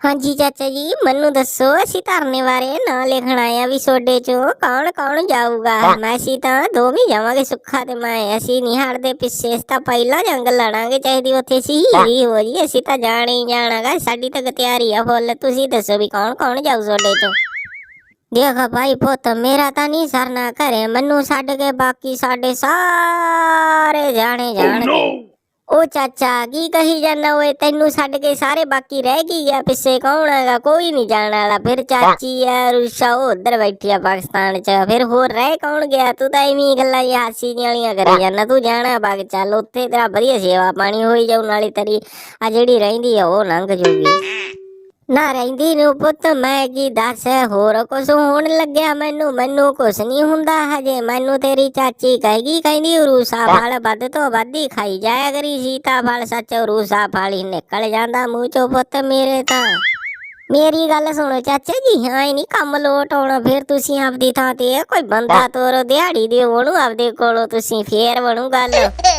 ਹਾਂਜੀ ਚਾਚਾ ਜੀ ਮੈਨੂੰ ਦੱਸੋ ਅਸੀਂ ਧਰਨੇ ਬਾਰੇ ਨਾਂ ਲਿਖਣ ਆਏ ਆ ਵੀ ਸੋਡੇ ਚੋਂ ਕੌਣ ਕੌਣ ਜਾਊਗਾ। ਮੈਂ ਅਸੀਂ ਤਾਂ ਦੋਵੇਂ ਜਾਵਾਂਗੇ ਸੁੱਖਾ ਤੇ ਮੈਂ। ਅਸੀਂ ਨਹੀਂ ਹਟਦੇ ਪਿੱਛੇ ਅਸੀਂ ਤਾਂ ਪਹਿਲਾਂ ਜੰਗ ਲੜਾਂਗੇ ਚਾਹੀਦੀ ਉੱਥੇ ਸੀ ਹੀ। ਹੋ ਜੀ ਅਸੀਂ ਤਾਂ ਜਾਣਾ ਹੀ ਜਾਣਾਗਾ ਸਾਡੀ ਤਾਂ ਤਿਆਰੀ ਆ ਫੁੱਲ। ਤੁਸੀਂ ਦੱਸੋ ਵੀ ਕੌਣ ਕੌਣ ਜਾਊ ਸੋਡੇ ਚੋਂ। ਦੇਖ ਭਾਈ ਪੁੱਤ ਮੇਰਾ ਤਾਂ ਨਹੀਂ ਸਰਨਾ ਘਰੇ ਮੈਨੂੰ ਛੱਡ ਕੇ ਬਾਕੀ ਸਾਡੇ ਸਾਰੇ ਜਾਣੇ ਜਾਣਗੇ। ਉਹ ਚਾਚਾ ਕੀ ਕਹੀ ਜਾਂਦਾ ਓਏ? ਤੈਨੂੰ ਛੱਡ ਕੇ ਸਾਰੇ ਬਾਕੀ ਰਹਿ ਗਈ ਆ, ਪਿੱਛੇ ਕੌਣ ਹੈਗਾ? ਕੋਈ ਨਹੀਂ ਜਾਣ ਵਾਲਾ। ਫਿਰ ਚਾਚੀ ਆ, ਰੁਸ਼ਾ, ਉਹ ਉਧਰ ਬੈਠੀ ਆ ਪਾਕਿਸਤਾਨ ਚ। ਫਿਰ ਹੋਰ ਰਹਿ ਕੌਣ ਗਿਆ? ਤੂੰ ਤਾਂ ਐਵੇਂ ਗੱਲਾਂ ਜਿਹਾ ਹਾਸੀ ਵਾਲੀਆਂ ਕਰੀ ਜਾਂਦਾ। ਤੂੰ ਜਾਣਾ ਬਾਗ ਚੱਲ, ਉੱਥੇ ਤੇਰਾ ਵਧੀਆ ਸੇਵਾ ਪਾਣੀ ਹੋਈ ਜਾਊ, ਨਾਲੇ ਤੇਰੀ ਆ ਜਿਹੜੀ ਰਹਿੰਦੀ ਆ, ਉਹ ਲੰਘ ਜੂਗੀ। ਨਾ ਰਹਿੰਦੀ ਨੂੰ ਪੁੱਤ ਮੈਂ ਕੀ ਦੱਸ ਹੋਰ ਕੁਛ ਹੋਣ ਲੱਗਿਆ ਮੈਨੂੰ ਮੈਨੂੰ ਕੁਛ ਨਹੀਂ ਹੁੰਦਾ ਹਜੇ। ਮੈਨੂੰ ਤੇਰੀ ਚਾਚੀ ਕਹੇਗੀ ਕਹਿੰਦੀ ਰੂਸਾ ਫਲ ਵੱਧ ਤੋਂ ਵੱਧ ਹੀ ਖਾਈ ਜਾਇਆ ਕਰੀ ਸੀਤਾ ਫਲ ਸੱਚ ਰੂਸਾ ਫਲ ਹੀ ਨਿਕਲ ਜਾਂਦਾ ਮੂੰਹ ਚੋਂ ਪੁੱਤ ਮੇਰੇ ਤਾਂ। ਮੇਰੀ ਗੱਲ ਸੁਣੋ ਚਾਚਾ ਜੀ ਹਾਂ ਹੀ ਨਹੀਂ ਕੰਮ ਲੋਟ ਆਉਣਾ ਫਿਰ ਤੁਸੀਂ ਆਪਦੀ ਥਾਂ ਤੇ ਕੋਈ ਬੰਦਾ ਤੋਰੋ ਦਿਹਾੜੀ ਦੇ ਉਹਨੂੰ ਆਪਦੇ ਕੋਲੋਂ ਤੁਸੀਂ ਫੇਰ ਬਣੂ ਗੱਲ।